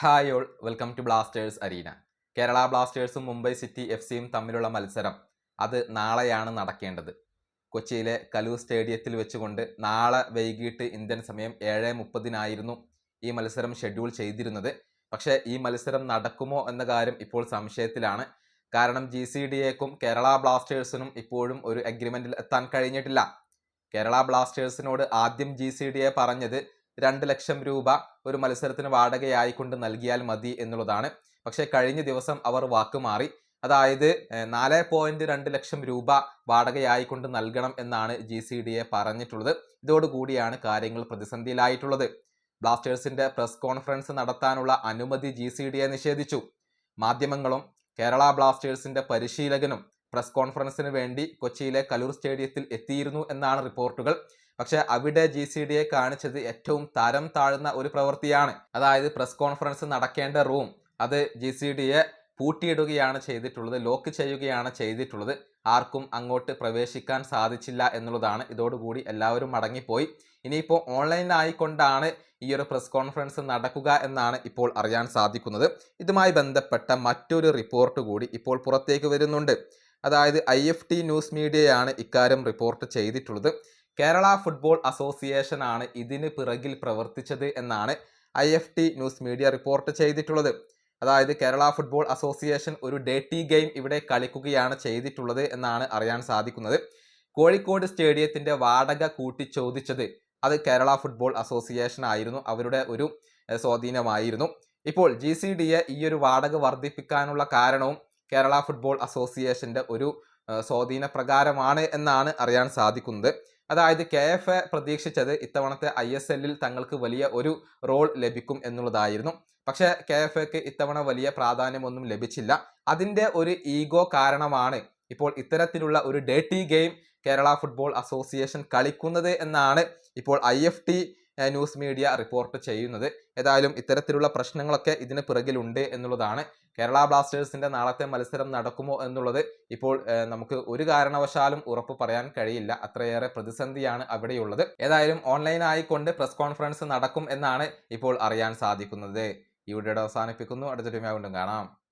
Hi all welcome to Blasters arena Kerala ബ്ലാസ്റ്റേഴ്സും Mumbai city F സിയും തമ്മിലുള്ള മത്സരം അത് നാളെയാണ് നടക്കേണ്ടത്. കൊച്ചിയിലെ കലൂ സ്റ്റേഡിയത്തിൽ വെച്ചുകൊണ്ട് നാളെ വൈകിട്ട് ഇന്ത്യൻ സമയം ഏഴ് മുപ്പതിനായിരുന്നു ഈ മത്സരം ഷെഡ്യൂൾ ചെയ്തിരുന്നത്. പക്ഷേ ഈ മത്സരം നടക്കുമോ എന്ന കാര്യം ഇപ്പോൾ സംശയത്തിലാണ്. കാരണം ജി സി ഡി എക്കും കേരള ബ്ലാസ്റ്റേഴ്സിനും ഇപ്പോഴും ഒരു അഗ്രിമെന്റിൽ എത്താൻ കഴിഞ്ഞിട്ടില്ല. കേരള ബ്ലാസ്റ്റേഴ്സിനോട് ആദ്യം ജി സി ഡി എ പറഞ്ഞത് രണ്ട് ലക്ഷം രൂപ ഒരു മത്സരത്തിന് വാടകയായിക്കൊണ്ട് നൽകിയാൽ മതി എന്നുള്ളതാണ്. പക്ഷേ കഴിഞ്ഞ ദിവസം അവർ വാക്കുമാറി അതായത് നാല് പോയിന്റ് രണ്ട് ലക്ഷം രൂപ വാടകയായിക്കൊണ്ട് നൽകണം എന്നാണ് ജി സി ഡി എ പറഞ്ഞിട്ടുള്ളത്. ഇതോടുകൂടിയാണ് കാര്യങ്ങൾ പ്രതിസന്ധിയിലായിട്ടുള്ളത്. ബ്ലാസ്റ്റേഴ്സിന്റെ പ്രസ് കോൺഫറൻസ് നടത്താനുള്ള അനുമതി ജി സി ഡി എ നിഷേധിച്ചു. മാധ്യമങ്ങളും കേരള ബ്ലാസ്റ്റേഴ്സിന്റെ പരിശീലകനും പ്രസ് കോൺഫറൻസിന് വേണ്ടി കൊച്ചിയിലെ കലൂർ സ്റ്റേഡിയത്തിൽ എത്തിയിരുന്നു എന്നാണ് റിപ്പോർട്ടുകൾ. പക്ഷെ അവിടെ ജി സി ഡി എ കാണിച്ചത് ഏറ്റവും തരം താഴ്ന്ന ഒരു പ്രവൃത്തിയാണ്. അതായത് പ്രസ് കോൺഫറൻസ് നടക്കേണ്ട റൂം. അത് ജി സി ഡി എ പൂട്ടിയിടുകയാണ് ചെയ്തിട്ടുള്ളത് ലോക്ക് ചെയ്യുകയാണ് ചെയ്തിട്ടുള്ളത്. ആർക്കും അങ്ങോട്ട് പ്രവേശിക്കാൻ സാധിച്ചില്ല എന്നുള്ളതാണ്. ഇതോടുകൂടി എല്ലാവരും മടങ്ങിപ്പോയി. ഇനിയിപ്പോൾ ഓൺലൈനായിക്കൊണ്ടാണ് ഈ ഒരു പ്രസ് കോൺഫറൻസ് നടക്കുക എന്നാണ് ഇപ്പോൾ അറിയാൻ സാധിക്കുന്നത്. ഇതുമായി ബന്ധപ്പെട്ട മറ്റൊരു റിപ്പോർട്ട് കൂടി ഇപ്പോൾ പുറത്തേക്ക് വരുന്നുണ്ട്. അതായത് ഐ എഫ് ടി ന്യൂസ് മീഡിയയാണ് ഇക്കാര്യം റിപ്പോർട്ട് ചെയ്തിട്ടുള്ളത്. കേരള ഫുട്ബോൾ അസോസിയേഷൻ ആണ് ഇതിന് പിറകിൽ പ്രവർത്തിച്ചത് എന്നാണ് I F T news media report ചെയ്തിട്ടുള്ളത്. അതായത് കേരള ഫുട്ബോൾ അസോസിയേഷൻ ഒരു ഡേറ്റി ഗെയിം ഇവിടെ കളിക്കുകയാണ് ചെയ്തിട്ടുള്ളത് എന്നാണ് അറിയാൻ സാധിക്കുന്നത്. കോഴിക്കോട് സ്റ്റേഡിയത്തിന്റെ വാടക കൂട്ടി ചോദിച്ചത് അത് കേരള ഫുട്ബോൾ അസോസിയേഷൻ ആയിരുന്നു. അവരുടെ ഒരു സ്വാധീനമായിരുന്നു. ഇപ്പോൾ ജി സി ഡി എ ഈ ഒരു വാടക വർദ്ധിപ്പിക്കാനുള്ള കാരണവും കേരള ഫുട്ബോൾ അസോസിയേഷന്റെ ഒരു സ്വാധീന പ്രകാരമാണ് എന്നാണ് അറിയാൻ സാധിക്കുന്നത്. അതായത് കെ എഫ് എ പ്രതീക്ഷിച്ചത് ഇത്തവണത്തെ ഐ എസ് എല്ലിൽ തങ്ങൾക്ക് വലിയ ഒരു റോൾ ലഭിക്കും എന്നുള്ളതായിരുന്നു. പക്ഷേ കെ എഫ് എക്ക് ഇത്തവണ വലിയ പ്രാധാന്യമൊന്നും ലഭിച്ചില്ല. അതിന്റെ ഒരു ഈഗോ കാരണമാണ് ഇപ്പോൾ ഇത്തരത്തിലുള്ള ഒരു ഡേട്ടി ഗെയിം കേരള ഫുട്ബോൾ അസോസിയേഷൻ കളിക്കുന്നത് എന്നാണ് ഇപ്പോൾ I F T news media report ചെയ്യുന്നത്. ഏതായാലും ഇത്തരത്തിലുള്ള പ്രശ്നങ്ങളൊക്കെ ഇതിന് പിറകിലുണ്ട് എന്നുള്ളതാണ്. കേരള ബ്ലാസ്റ്റേഴ്സിന്റെ നാളത്തെ മത്സരം നടക്കുമോ എന്നുള്ളത് ഇപ്പോൾ നമുക്ക് ഒരു കാരണവശാലും ഉറപ്പ് പറയാൻ കഴിയില്ല. അത്രയേറെ പ്രതിസന്ധിയാണ് അവിടെയുള്ളത്. ഏതായാലും ഓൺലൈൻ ആയിക്കൊണ്ട് പ്രസ് കോൺഫറൻസ് നടക്കും എന്നാണ് ഇപ്പോൾ അറിയാൻ സാധിക്കുന്നത്. ഈ വീഡിയോയുടെ അവസാനിപ്പിക്കുന്നു. അടുത്തൊരു വീണ്ടും കാണാം.